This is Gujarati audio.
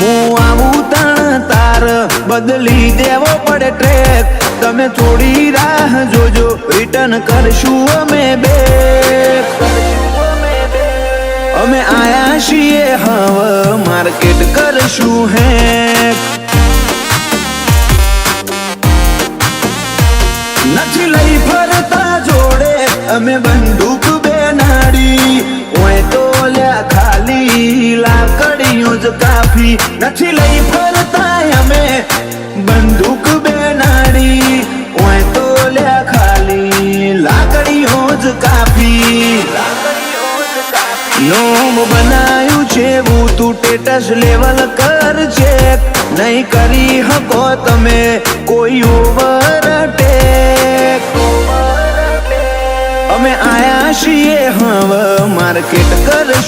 હું આવું તણ તાર બદલી દેવો પડે ટ્રેક. તમે થોડી રાહ જોજો રિટર્ન કરશું અમે બે. અમે આયા છીએ, હવે માર્કેટ કરશું હે નથી લઈ ફરતા જોડે, અમે બંદૂક જ કાફી નથી લઈ ફરતા અમે. બંદૂક બેનાડી, ઓય તો લ્યા ખાલી. લાકડીઓ જ કાફી. નોમ બનાયું છે હું તું ટેટસ લેવલ કર છે નહીં કરી હકો તમે કોઈ ઓવરટેક અમે આયા છીએ, હવે માર્કેટ કરશું.